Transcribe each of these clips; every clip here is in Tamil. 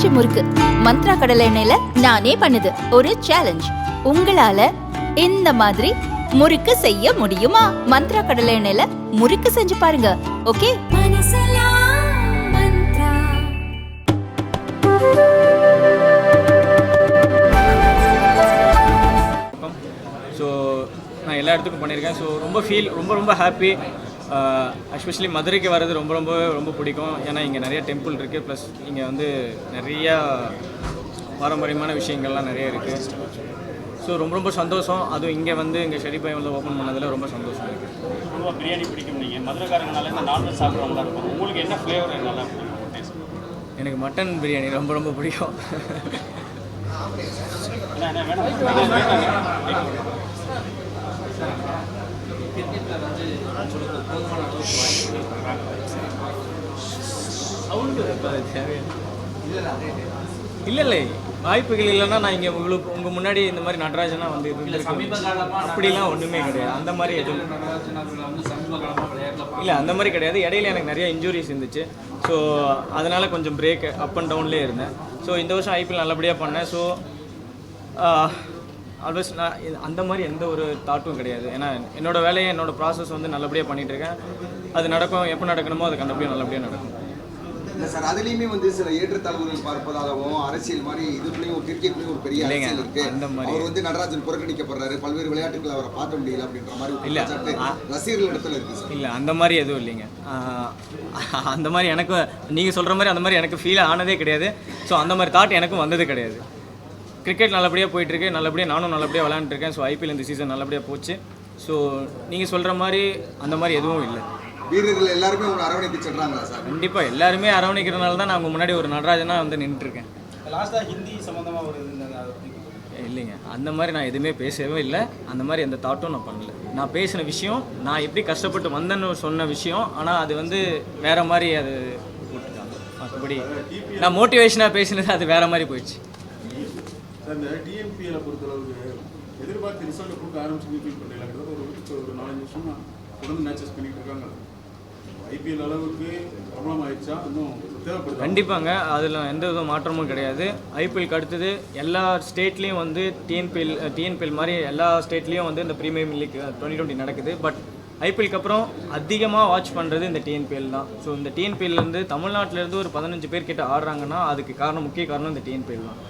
பஞ்சு முறுக்கு. மந்த்ரா கடலை எண்ணெயில நானே பண்ணுது. ஒரு சேலஞ்ச் உங்களால இந்த மாதிரி முறுக்கு செய்ய முடியுமா? மந்த்ரா கடலை எண்ணெயில முறுக்கு செஞ்சு பாருங்க. ஓகே? ஸோ நான் எல்லா இடத்துக்கும் பண்ணியிருக்கேன். ஸோ ரொம்ப ஃபீல் ரொம்ப ரொம்ப ஹாப்பி எஸ்பெஷலி மதுரைக்கு வர்றது ரொம்ப ரொம்ப ரொம்ப பிடிக்கும். ஏன்னா இங்கே நிறைய டெம்பிள் இருக்குது ப்ளஸ் இங்கே வந்து நிறையா பாரம்பரியமான விஷயங்கள்லாம் நிறைய இருக்குது ஸோ ரொம்ப ரொம்ப சந்தோஷம். அதுவும் இங்கே வந்து இங்கே ஷெரிபாய் வந்து ஓப்பன் பண்ணதில் ரொம்ப சந்தோஷம் இருக்குது பொதுவாக பிரியாணி பிடிக்கும் நீங்கள் மதுரைக்காரங்கனால இந்த நான்வெஜ் சாப்பிட்றவங்களா இருக்கும் உங்களுக்கு என்ன ஃப்ளேவர் நல்லா? எனக்கு மட்டன் பிரியாணி ரொம்ப ரொம்ப பிடிக்கும். என்ன வேணும். இல்லை இல்லை வாய்ப்புகள் இல்லைன்னா நான் இங்கே உங்களுக்கு உங்கள் முன்னாடி இந்த மாதிரி நடராஜனா வந்து இருந்திருக்கேன் அப்படிலாம் ஒன்றுமே கிடையாது. அந்த மாதிரி எதுவும் இல்லை அந்த மாதிரி கிடையாது. இடையில எனக்கு நிறைய இன்ஜுரிஸ் இருந்துச்சு. ஸோ அதனால் கொஞ்சம் பிரேக் அப் அண்ட் டவுன்லேயே இருந்தேன். ஸோ இந்த வருஷம் ஐபிஎல் நல்லபடியாக பண்ணேன். ஸோ ஆல்வேஸ் நான் அந்த மாதிரி எந்த ஒரு தாட்டும் கிடையாது. ஏன்னா என்னோட வேலையை என்னோட ப்ராசஸ் வந்து நல்லபடியாக பண்ணிகிட்டு இருக்கேன் அது நடக்கும் எப்போ நடக்கணுமோ அது கண்டபடியாக நல்லபடியாக நடக்கும். இல்லை சார் அதுலேயுமே வந்து சில ஏற்றத்தாழ்வுகள் பார்ப்பதாகவும் அரசியல் மாதிரி இதுக்குள்ளேயும் கிரிக்கெட்லேயும் ஒரு பெரிய அரசியல் இருக்கு. அந்த மாதிரி- அவர் வந்து நடராஜன் புறக்கணிக்கப்படுறாரு. பல்வேறு விளையாட்டுகள் அவரை பார்க்க முடியல அப்படின்ற மாதிரி ஒரு இல்ல, ரசிகர்கள் இடத்துல இருக்கு சார். இல்லை அந்த மாதிரி எதுவும் இல்லைங்க. அந்த மாதிரி எனக்கு நீங்கள் சொல்கிற மாதிரி அந்த மாதிரி எனக்கு ஃபீல் ஆனதே கிடையாது. ஸோ அந்த மாதிரி தாட் எனக்கும் வந்தது கிடையாது. கிரிக்கெட் நல்லபடியாக போயிட்டுருக்கு. நல்லபடியாக நானும் நல்லபடியாக விளாண்டுருக்கேன் ஸோ ஐபிஎல் இந்த சீசன் நல்லபடியாக போச்சு. ஸோ நீங்கள் சொல்கிற மாதிரி அந்த மாதிரி எதுவும் இல்லை. வீரர்கள் எல்லாருமே உங்களை அரவணைத்து செல்றாங்களா சார்? கண்டிப்பாக எல்லாருமே அரவணைக்கிறனால தான் நான் உங்கள் முன்னாடி ஒரு நடராஜனா வந்து நின்றுட்டுருக்கேன். லாஸ்ட்டாக ஹிந்தி சம்மந்தமாக ஒரு இல்லைங்க. அந்த மாதிரி நான் எதுவுமே பேசவே இல்லை. அந்த மாதிரி எந்த தாட்டும் நான் பண்ணல. நான் பேசின விஷயம் நான் எப்படி கஷ்டப்பட்டு வந்தேன்னு சொன்ன விஷயம் ஆனால் அது வந்து வேற மாதிரி அது போட்டுட்டாங்க. மற்றபடி நான் மோட்டிவேஷனாக பேசினது அது வேற மாதிரி போயிடுச்சு. இந்த டிஎன்பிஎல பொறுத்தளவுக்கு எதிர்பார்த்து ரிசல்ட் கொடுக்க ஆரம்பிச்சு ஃபீல் பண்ணல கிட்டத்தட்ட ஒரு ஒரு நாலஞ்சு வருஷமா தொடர்ந்து மேட்சஸ் பண்ணிட்டு இருக்காங்க. ஐபிஎல் அளவுக்கு பிரபலம் ஆயிடுச்சா? இன்னும் தேவைப்படுது? கண்டிப்பாங்க. அதில் எந்த வித மாற்றமும் கிடையாது. ஐபிஎல்க்கு அடுத்தது எல்லா ஸ்டேட்லேயும் வந்து டிஎன்பிஎல் டிஎன்பிஎல் மாதிரி எல்லா ஸ்டேட்லேயும் வந்து இந்த ப்ரீமியம் லீக் டுவெண்ட்டி டுவெண்ட்டி நடக்குது. பட் ஐபிஎல்க்கு அப்புறம் அதிகமாக வாட்ச் பண்ணுறது இந்த டிஎன்பிஎல் தான். ஸோ இந்த டிஎன்பிஎல்லேருந்து தமிழ்நாட்டிலேருந்து ஒரு பதினஞ்சு பேர் கிட்ட ஆடுறாங்கன்னா அதுக்கு காரணம் முக்கிய காரணம் இந்த டிஎன்பிஎல் தான்.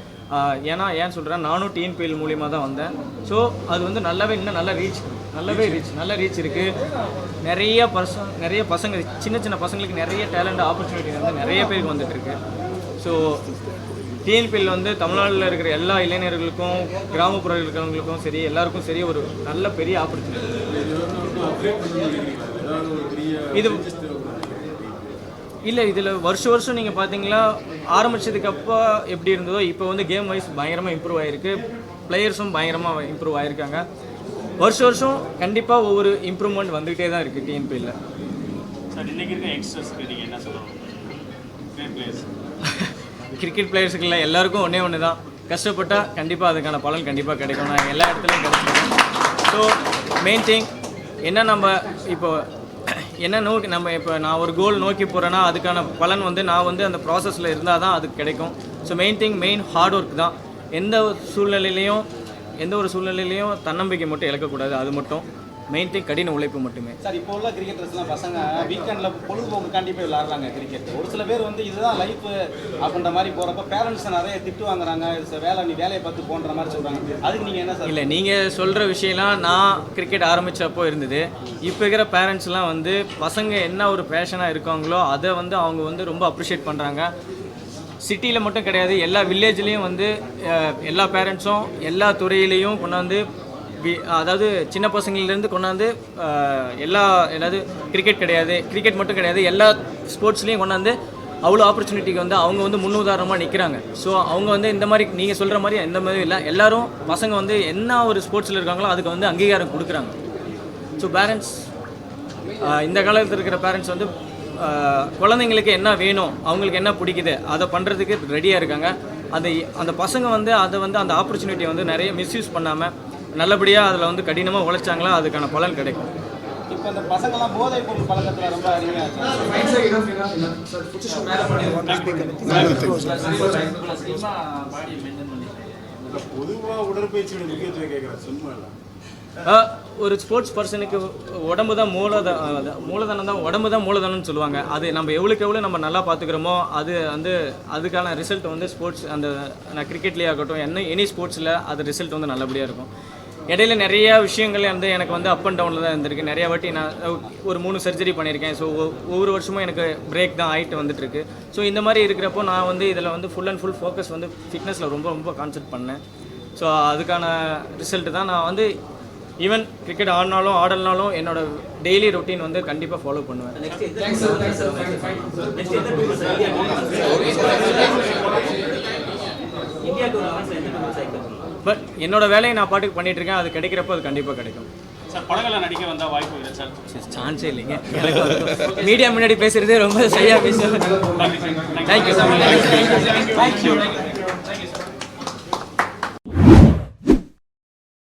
ஏன்னா ஏன் சொல்கிறேன் நானும் டிஎன்பிஎல் மூலியமாக தான் வந்தேன். ஸோ அது வந்து நல்லாவே இன்னும் நல்ல ரீச் நல்லாவே ரீச் நல்ல ரீச் இருக்குது நிறைய பசங்க நிறைய பசங்க சின்ன சின்ன பசங்களுக்கு நிறைய டேலண்ட் ஆப்பர்ச்சுனிட்டி வந்து நிறைய பேருக்கு வந்துட்டு இருக்கு. ஸோ டிஎன்பிஎல் வந்து தமிழ்நாட்டில் இருக்கிற எல்லா இளைஞர்களுக்கும் கிராமப்புற இருக்கிறவங்களுக்கும் சரி எல்லாருக்கும் சரி ஒரு நல்ல பெரிய ஆப்பர்ச்சுனிட்டி இது இல்லை இதில் வருஷ வருஷம் நீங்கள் பார்த்தீங்களா ஆரம்பிச்சதுக்கு அப்போ எப்படி இருந்ததோ இப்போ வந்து கேம் வைஸ் பயங்கரமாக இம்ப்ரூவ் ஆகிருக்கு பிளேயர்ஸும் பயங்கரமாக இம்ப்ரூவ் ஆகிருக்காங்க வருஷ வருஷம் கண்டிப்பாக ஒவ்வொரு இம்ப்ரூவ்மெண்ட் வந்துகிட்டே தான் இருக்குது டிஎன்பியில் சார் இன்னைக்கு இருக்க யங்ஸ்டர்ஸ்க்கு நீங்கள் என்ன கிரிக்கெட் பிளேயர்ஸுக்கு இல்லை எல்லாருக்கும் ஒன்றே ஒன்று தான் கஷ்டப்பட்டால் கண்டிப்பாக அதுக்கான பலன் கண்டிப்பாக கிடைக்கும். நான் எல்லா இடத்துலையும் கிடைச்சிருக்கேன். ஸோ மெயின் திங் என்ன நம்ம இப்போ என்ன நோக்கி நம்ம இப்போ நான் ஒரு கோல் நோக்கி போகிறேன்னா அதுக்கான பலன் வந்து நான் வந்து அந்த ப்ராசஸில் இருந்தால் தான் அதுக்கு கிடைக்கும். So main thing main hard work தான். எந்த சூழ்நிலையிலையும் எந்த ஒரு சூழ்நிலையிலையும் தன்னம்பிக்கை மட்டும் இழக்கக்கூடாது அது மட்டும். மெயின் திங் கடின உழைப்பு மட்டுமே. சார் இப்போ உள்ள கிரிக்கெட்டர்ஸ்லாம் பசங்க வீக்கெண்டில் பொழுதுபோக்குக்காண்டி போய் விளாட்றாங்க கிரிக்கெட் ஒரு சில பேர் வந்து இதுதான் லைஃப் அப்படின்ற மாதிரி போகிறப்ப பேரண்ட்ஸ் நிறைய திட்டு வாங்குறாங்க இது வேலை நீ வேலையை பார்த்து போன்ற மாதிரி சொல்கிறாங்க அதுக்கு நீங்கள் என்ன சார்? இல்லை நீங்கள் சொல்கிற விஷயம்லாம் நான் கிரிக்கெட் ஆரம்பித்தப்போ இருந்தது. இப்போ இருக்கிற பேரண்ட்ஸ்லாம் வந்து பசங்க என்ன ஒரு பேஷனாக இருக்காங்களோ அதை வந்து அவங்க வந்து ரொம்ப அப்ரிஷியேட் பண்ணுறாங்க சிட்டியில் மட்டும் கிடையாது எல்லா வில்லேஜ்லேயும் வந்து எல்லா பேரண்ட்ஸும் எல்லா துறையிலையும் கொண்டாந்து அதாவது சின்ன பசங்கள்லேருந்து கொண்டாந்து எல்லா ஏதாவது கிரிக்கெட் கிடையாது கிரிக்கெட் மட்டும் கிடையாது எல்லா ஸ்போர்ட்ஸ்லேயும் கொண்டாந்து அவ்வளோ ஆப்பர்ச்சுனிட்டிக்கு வந்து அவங்க வந்து முன்னுதாரணமாக நிற்கிறாங்க ஸோ அவங்க வந்து இந்த மாதிரி நீங்கள் சொல்கிற மாதிரி எந்த மாதிரி இல்லை. எல்லாரும் பசங்க வந்து என்ன ஒரு ஸ்போர்ட்ஸில் இருக்காங்களோ அதுக்கு வந்து அங்கீகாரம் கொடுக்குறாங்க. ஸோ பேரண்ட்ஸ் இந்த காலத்தில் இருக்கிற பேரண்ட்ஸ் வந்து குழந்தைங்களுக்கு என்ன வேணும் அவங்களுக்கு என்ன பிடிக்குது அதை பண்ணுறதுக்கு ரெடியாக இருக்காங்க. அந்த அந்த பசங்க வந்து அதை வந்து அந்த ஆப்பர்ச்சுனிட்டியை வந்து நிறைய மிஸ்யூஸ் பண்ணாமல் நல்லபடியாக அதில் வந்து கடினமாக உழைச்சாங்களா அதுக்கான பலன் கிடைக்கும். இப்போ இந்த பசங்கெல்லாம் போதைப் பொருள் பழக்கத்தில் ரொம்ப இருக்காங்க. பொதுவாக உடற்பயிற்சியோட முக்கியத்துவம் கேட்குறேன் சும்மா இல்லை. ஒரு ஸ்போர்ட்ஸ் பர்சனுக்கு உடம்பு தான் மூலத மூலதனம் தான் உடம்பு தான் மூலதனம்னு சொல்லுவாங்க. அது நம்ம எவ்வளோக்கு எவ்வளோ நம்ம நல்லா பார்த்துக்கிறோமோ அது வந்து அதுக்கான ரிசல்ட் வந்து ஸ்போர்ட்ஸ் அந்த நான் கிரிக்கெட்லேயே ஆகட்டும் என்ன எனி ஸ்போர்ட்ஸில் அது ரிசல்ட் வந்து நல்லபடியாக இருக்கும். இடையில நிறைய விஷயங்கள் வந்து எனக்கு வந்து அப் அண்ட் டவுனில் தான் இருந்திருக்கு. நிறைய வாட்டி நான் ஒரு மூணு சர்ஜரி பண்ணியிருக்கேன். ஸோ ஒவ்வொரு வருஷமும் எனக்கு பிரேக் தான் ஆகிட்டு வந்துட்டுருக்கு. ஸோ இந்த மாதிரி இருக்கிறப்போ நான் வந்து இதில் வந்து ஃபுல் அண்ட் ஃபுல் ஃபோக்கஸ் வந்து ஃபிட்னஸில் ரொம்ப ரொம்ப கான்சென்ட் பண்ணேன். ஸோ அதுக்கான ரிசல்ட்டு தான் நான் வந்து ஈவன் கிரிக்கெட் ஆடினாலும் ஆடலனாலும் என்னோட டெய்லி ரொட்டீன் வந்து கண்டிப்பாக ஃபாலோ பண்ணுவேன். பட் என்னோட வேலையை நான் பாட்டுக்கு பண்ணிட்டு இருக்கேன் அது கிடைக்கிறப்போ அது கண்டிப்பாக கிடைக்கும். சார் படங்களில் நடிக்க வந்தால் வாய்ப்பு இல்லை சார்? சான்ஸே இல்லைங்க. மீடியா முன்னாடி பேசுறதே ரொம்ப சரியாக பேசுவேன் தேங்க்யூ தேங்க்யூ